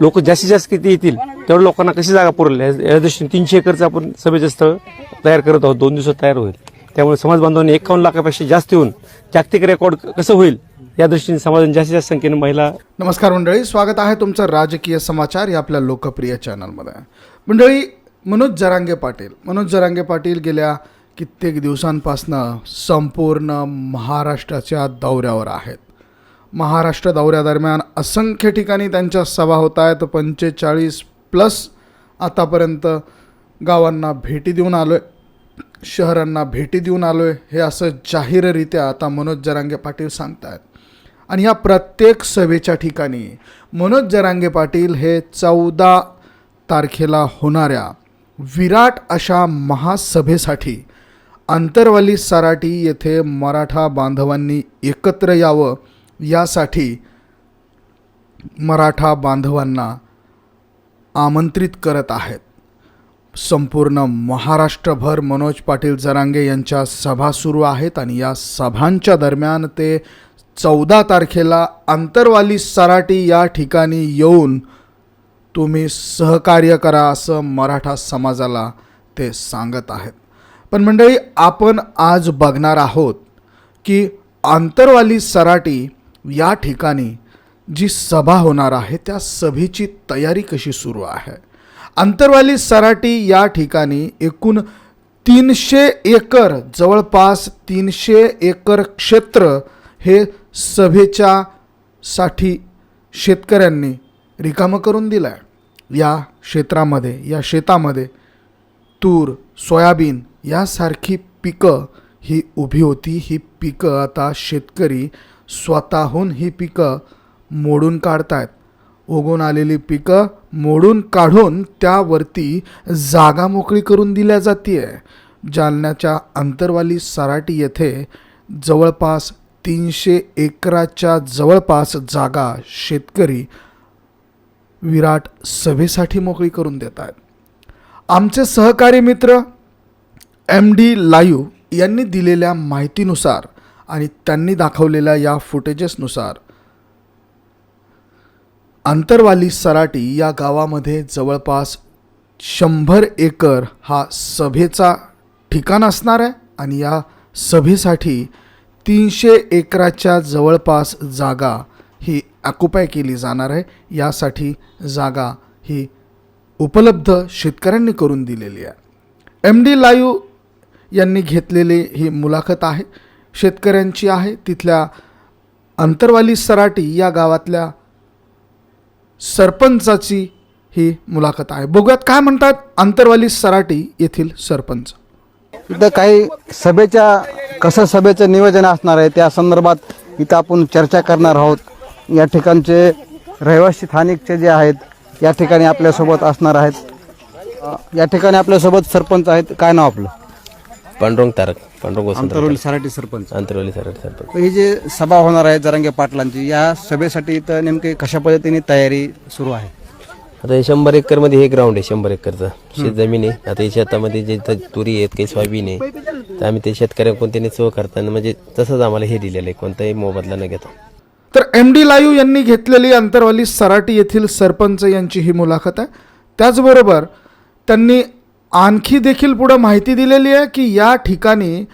लोक जास्तीत जास्त किती येतील तेवढ्या लोकांना कशी जागा पुरेल या या दृष्टीने तीनशे एकरचं आपण सभेचं स्थळ तयार करत आहोत. दोन दिवसात तयार होईल. त्यामुळे समाज बांधवांनी एकावन्न लाखापेक्षा जास्त येऊन जागतिक रेकॉर्ड कसं होईल या दृष्टीने समाजाने जास्तीत जास्त संख्येने महिला नमस्कार मंडळी स्वागत आहे तुमचं राजकीय समाचार या आपल्या लोकप्रिय चॅनलमध्ये मंडळी मनोज जरांगे पाटील. मनोज जरांगे पाटील गेल्या कित्येक दिवसांपासनं संपूर्ण महाराष्ट्राच्या दौऱ्यावर आहेत. महाराष्ट्र दौऱ्यादरम्यान असंख्य ठिकाणी त्यांच्या सभा होत आहेत. पंचेचाळीस प्लस आतापर्यंत गावांना भेटी देऊन आलो आहे शहरांना भेटी देऊन आलो आहे हे असं जाहीररित्या आता मनोज जरांगे पाटील सांगतायत. आणि ह्या प्रत्येक सभेच्या ठिकाणी मनोज जरांगे पाटील हे चौदा तारखेला होणाऱ्या विराट अशा महासभेसाठी आंतरवाली सराटी येथे मराठा बांधवांनी एकत्र यावं यासाठी मराठा बांधवांना आमंत्रित करत आहेत. संपूर्ण महाराष्ट्रभर मनोज पाटील जरांगे यांच्या सभा सुरू आहेत आणि या सभांच्या दरम्यान ते चौदा तारखेला आंतरवाली सराटी या ठिकाणी येऊन तुम्ही सहकार्य करा असं मराठा समाजाला ते सांगत आहेत. पण मंडळी आपण आज बघणार आहोत की आंतरवाली सराटी या ठिकाणी जी सभा होणार आहे त्या सभेची तयारी कशी सुरू आहे? आंतरवाली सराटी या ठिकाणी एकूण तीनशे एकर जवळपास तीनशे एकर क्षेत्र हे सभेच्या साठी शेतकऱ्यांनी रिकामं करून दिलं आहे या क्षेत्रामध्ये या शेतामध्ये तूर सोयाबीन यासारखी पिकं ही उभी होती. ही पिकं आता शेतकरी स्वतःहून ही पिकं मोडून काढतायत. उगून आलेली पिकं मोडून काढून त्यावरती जागा मोकळी करून दिल्या जाते जालन्याच्या अंतरवाली सराटी येथे जवळपास तीनशे एकराच्या जवळपास जागा शेतकरी विराट सभेसाठी मोकळी करून देत आहेत आमचे सहकारी मित्र एम डी लाईव्ह यांनी दिलेल्या माहितीनुसार आणि त्यांनी दाखवलेल्या या फुटेजेसनुसार आंतरवाली सराटी या गावामध्ये जवळपास शंभर एकर हा सभेचा ठिकाण असणार आहे आणि या सभेसाठी तीनशे एकराच्या जवळपास जागा ही ऑक्युपाय केली जाणार आहे. यासाठी जागा ही उपलब्ध शेतकऱ्यांनी करून दिलेली आहे. एम डी लाईव्ह यांनी घेतलेली ही मुलाखत आहे. शेतकऱ्यांची आहे. तिथल्या अंतरवाली सराटी या गावातल्या सरपंचाची ही मुलाखत आहे. बघूयात काय म्हणतात अंतरवाली सराटी येथील सरपंच. इथं काही सभेच्या कसं सभेचं नियोजन असणार आहे त्या संदर्भात इथं आपण चर्चा करणार आहोत. या ठिकाणचे रहिवासी स्थानिकचे जे आहेत या ठिकाणी आपल्यासोबत असणार आहेत. या ठिकाणी आपल्यासोबत सरपंच आहेत. काय नाव आपलं? पांडुरंग तारक. पांडुरंग अंतरवली सराठी सरपंच. अंतरवली सर सरपंच. ही जे सभा होणार आहे जरांगे पाटलांची या सभेसाठी इथं नेमके कशा पद्धतीने तयारी सुरू आहे? आता हे शंभर एकरमध्ये हे ग्राउंड आहे शंभर एकरचं. शेत जमीन आहे. आता हे शेतामध्ये जे इथं तुरी आहेत काही सोयाबीन आहे तर आम्ही ते शेतकऱ्यांकडून त्यांनी चो करताना म्हणजे तसंच आम्हाला हे दिलेलं आहे. कोणताही मोबदला न घेता. तर एम डी लाईव्ह यांनी घेतलेली अंतरवाली सराटी येथील सरपंच यांची ही मुलाखत आहे. त्याचबरोबर त्यांनी आणखी देखील पुढं माहिती दिलेली आहे की या ठिकाणी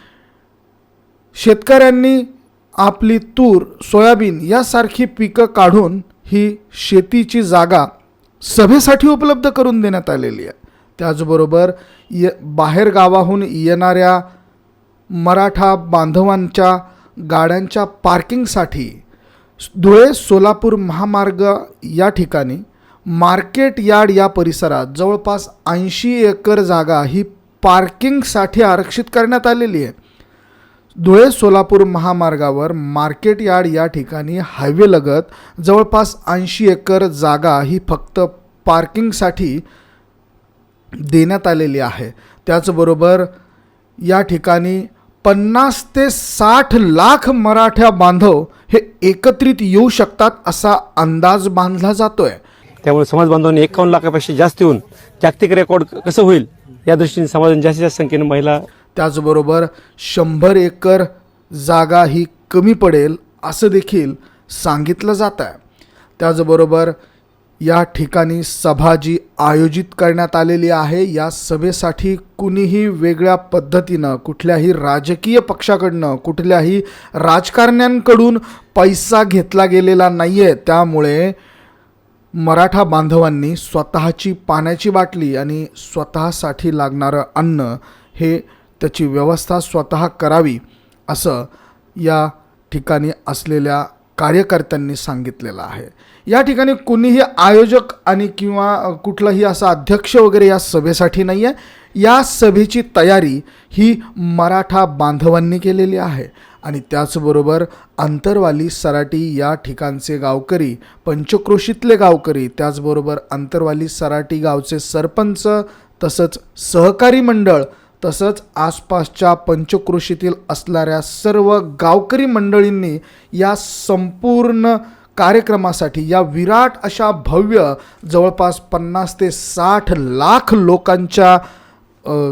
शेतकऱ्यांनी आपली तूर सोयाबीन यासारखी पिकं काढून ही शेतीची जागा सभेसाठी उपलब्ध करून देण्यात आलेली आहे. त्याचबरोबर य बाहेर गावाहून येणाऱ्या मराठा बांधवांच्या गाड्यांच्या पार्किंगसाठी धुळे सोलापूर महामार्ग या ठिकाणी मार्केट यार्ड या परिसरात जवळपास ऐंशी एकर जागा ही पार्किंगसाठी आरक्षित करण्यात आलेली आहे. धुळे सोलापूर महामार्गावर मार्केट यार्ड या ठिकाणी हायवेलगत जवळपास ऐंशी एकर जागा ही फक्त पार्किंगसाठी देण्यात आलेली आहे. त्याचबरोबर या ठिकाणी पन्नास ते साठ लाख मराठा बांधव हे एकत्रित येऊ शकतात असा अंदाज बांधला जातो आहे त्यामुळे समाज बांधवांनी एकावन्न लाखापेक्षा जास्त येऊन जागतिक रेकॉर्ड कसं होईल या दृष्टीने समाजाने जास्तीत जास्त संख्येने महिला त्याचबरोबर शंभर एकर जागा ही कमी पडेल असं देखील सांगितलं जात आहे. त्याचबरोबर या ठिकाणी सभा जी आयोजित करण्यात आलेली आहे. या सभेसाठी कुणीही वेगळ्या पद्धतीनं कुठल्याही राजकीय पक्षाकडनं कुठल्याही राजकारण्यांकडून पैसा घेतला गेलेला नाही आहे त्यामुळे मराठा बांधवांनी स्वतःची पाण्याची बाटली आणि स्वतःसाठी लागणारं अन्न हे त्याची व्यवस्था स्वतः करावी असं या ठिकाणी असलेल्या कार्यकर्त्यांनी सांगितलेलं आहे. या ठिकाणी कुणीही आयोजक आणि किंवा कुठलाही असा अध्यक्ष वगैरे या सभेसाठी नाही आहे या सभेची तयारी ही मराठा बांधवांनी केलेली आहे. आणि त्याचबरोबर अंतरवाली सराटी या ठिकाणचे गावकरी पंचक्रोशीतले गावकरी त्याचबरोबर अंतरवाली सराटी गावचे सरपंच तसंच सहकारी मंडळ तसंच आसपासच्या पंचक्रोशीतील असणाऱ्या सर्व गावकरी मंडळींनी या संपूर्ण कार्यक्रमासाठी या विराट अशा भव्य जवळपास पन्नास ते साठ लाख लोकांच्या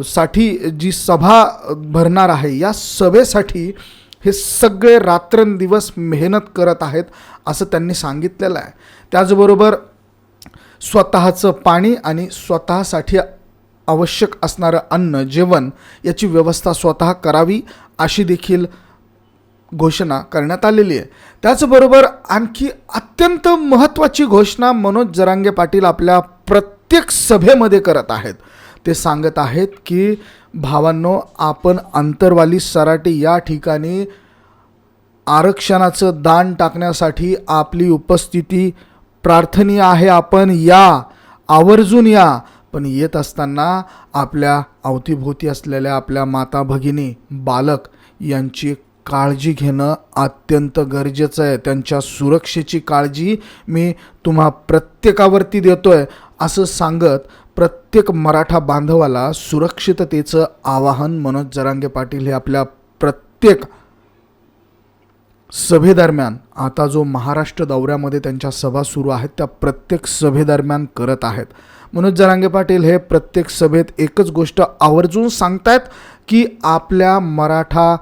साठी जी सभा भरणार आहे या सभेसाठी हे सगळे रात्रंदिवस मेहनत करत आहेत असं त्यांनी सांगितलेलं आहे. त्याचबरोबर स्वतःचं पाणी आणि स्वतःसाठी आवश्यक असणारं अन्न जेवण याची व्यवस्था स्वतः करावी अशी देखील घोषणा करण्यात आलेली आहे. त्याचबरोबर आणखी अत्यंत महत्त्वाची घोषणा मनोज जरांगे पाटील आपल्या प्रत्येक सभेमध्ये करत आहेत. ते सांगत आहेत की भावांनो आपण अंतरवाली सराटी या ठिकाणी आरक्षणाचं दान टाकण्यासाठी आपली उपस्थिती प्रार्थनीय आहे. आपण या आवर्जून या. पण येत असताना आपल्या अवतीभोवती असलेल्या आपल्या माता भगिनी बालक यांची काळजी घेणं अत्यंत गरजेचं आहे. त्यांच्या सुरक्षेची काळजी मी तुम्हा प्रत्येकावरती देतो आहे असं सांगत प्रत्येक मराठा बांधवाला सुरक्षिततेचं आवाहन मनोज जरांगे पाटील हे आपल्या प्रत्येक सभेदरम्यान आता जो महाराष्ट्र दौऱ्यामध्ये त्यांच्या सभा सुरू आहेत त्या प्रत्येक सभेदरम्यान करत आहेत. मनोज जरांगे पाटील हे प्रत्येक सभेत एकच गोष्ट आवर्जून सांगतायत की आपल्या मराठा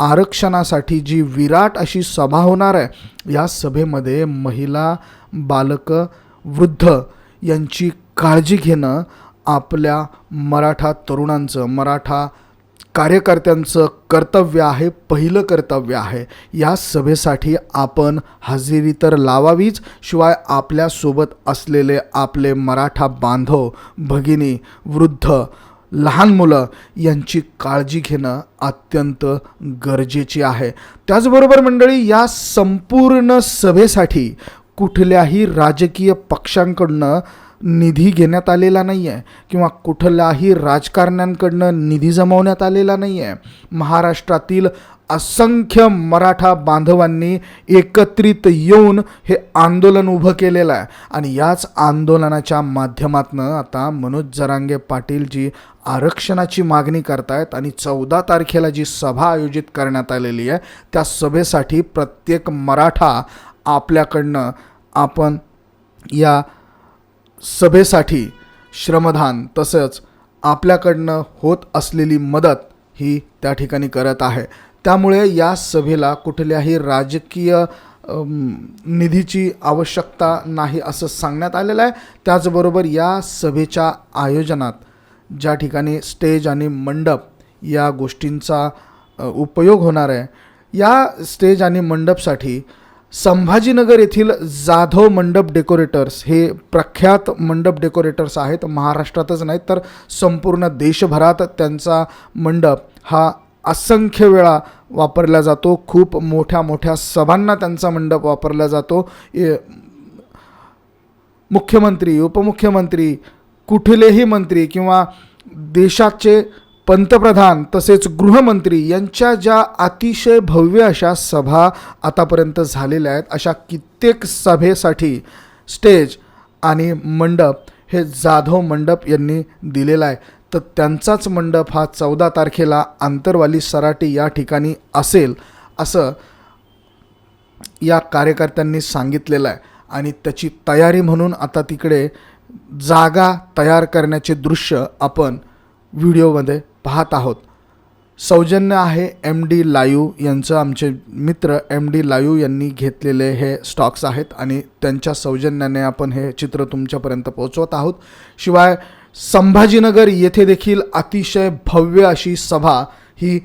आरक्षणासाठी जी विराट अशी सभा होणार आहे या सभेमध्ये महिला बालकं वृद्ध यांची काळजी घेणं आपल्या मराठा तरुणांचं मराठा कार्यकर्त्यांचं कर्तव्य आहे पहिलं कर्तव्य आहे. या सभेसाठी आपण हजेरी तर लावावीच शिवाय आपल्यासोबत असलेले आपले मराठा बांधव भगिनी वृद्ध लहान मुलं यांची काळजी घेणं अत्यंत गरजेची आहे. त्याचबरोबर मंडळी या संपूर्ण सभेसाठी कुठल्याही राजकीय पक्षांकडनं निधी घेण्यात आलेला नाही आहे किंवा कुठल्याही राजकारण्यांकडनं निधी जमवण्यात आलेला नाही आहे महाराष्ट्रातील असंख्य मराठा बांधवांनी एकत्रित येऊन हे आंदोलन उभं केलेलं आहे. आणि याच आंदोलनाच्या माध्यमातून आता मनोज जरांगे पाटील जी आरक्षणाची मागणी करतायत आणि चौदा तारखेला जी सभा आयोजित करण्यात आलेली आहे त्या सभेसाठी प्रत्येक मराठा आपल्याकडनं आपण या सभेसाठी श्रमदान तसंच आपल्याकडनं होत असलेली मदत ही त्या ठिकाणी करत आहे. त्यामुळे या सभेला कुठल्याही राजकीय निधीची आवश्यकता नाही असं सांगण्यात आलेलं आहे. त्याचबरोबर या सभेच्या आयोजनात ज्या ठिकाणी स्टेज आणि मंडप या गोष्टींचा उपयोग होणार आहे या स्टेज आणि मंडपसाठी संभाजीनगर येथील जाधव मंडप डेकोरेटर्स हे प्रख्यात मंडप डेकोरेटर्स आहेत. महाराष्ट्रातच नाहीत तर संपूर्ण देशभरात त्यांचा मंडप हा असंख्य वेळा वापरला जातो. खूप मोठ्या मोठ्या सभांना त्यांचा मंडप वापरला जातो. ए- मुख्यमंत्री उपमुख्यमंत्री कुठलेही मंत्री किंवा देशाचे पंतप्रधान तसेच गृहमंत्री यांच्या ज्या अतिशय भव्य अशा सभा आतापर्यंत झालेल्या आहेत अशा कित्येक सभेसाठी स्टेज आणि मंडप हे जाधव मंडप यांनी दिलेला आहे. तर त्यांचाच मंडप हा चौदा तारखेला आंतरवाली सराटी या ठिकाणी असेल असं या कार्यकर्त्यांनी सांगितलेलं आहे. आणि त्याची तयारी म्हणून आता तिकडे जागा तयार करण्याचे दृश्य आपण व्हिडिओमध्ये पाहत आहोत. सौजन्य आहे एम डी लायू यांचं आमचे मित्र एम डी लायू यांनी घेतलेले हे स्टॉक्स आहेत आणि त्यांच्या सौजन्याने आपण हे चित्र तुमच्यापर्यंत पोहोचवत आहोत. शिवाय संभाजीनगर येथे देखील अतिशय भव्य अशी सभा ही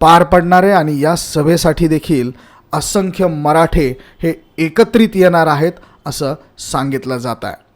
पार पडणार आहे आणि या सभेसाठी देखील असंख्य मराठे हे एकत्रित येणार आहेत असं सांगितलं जात आहे.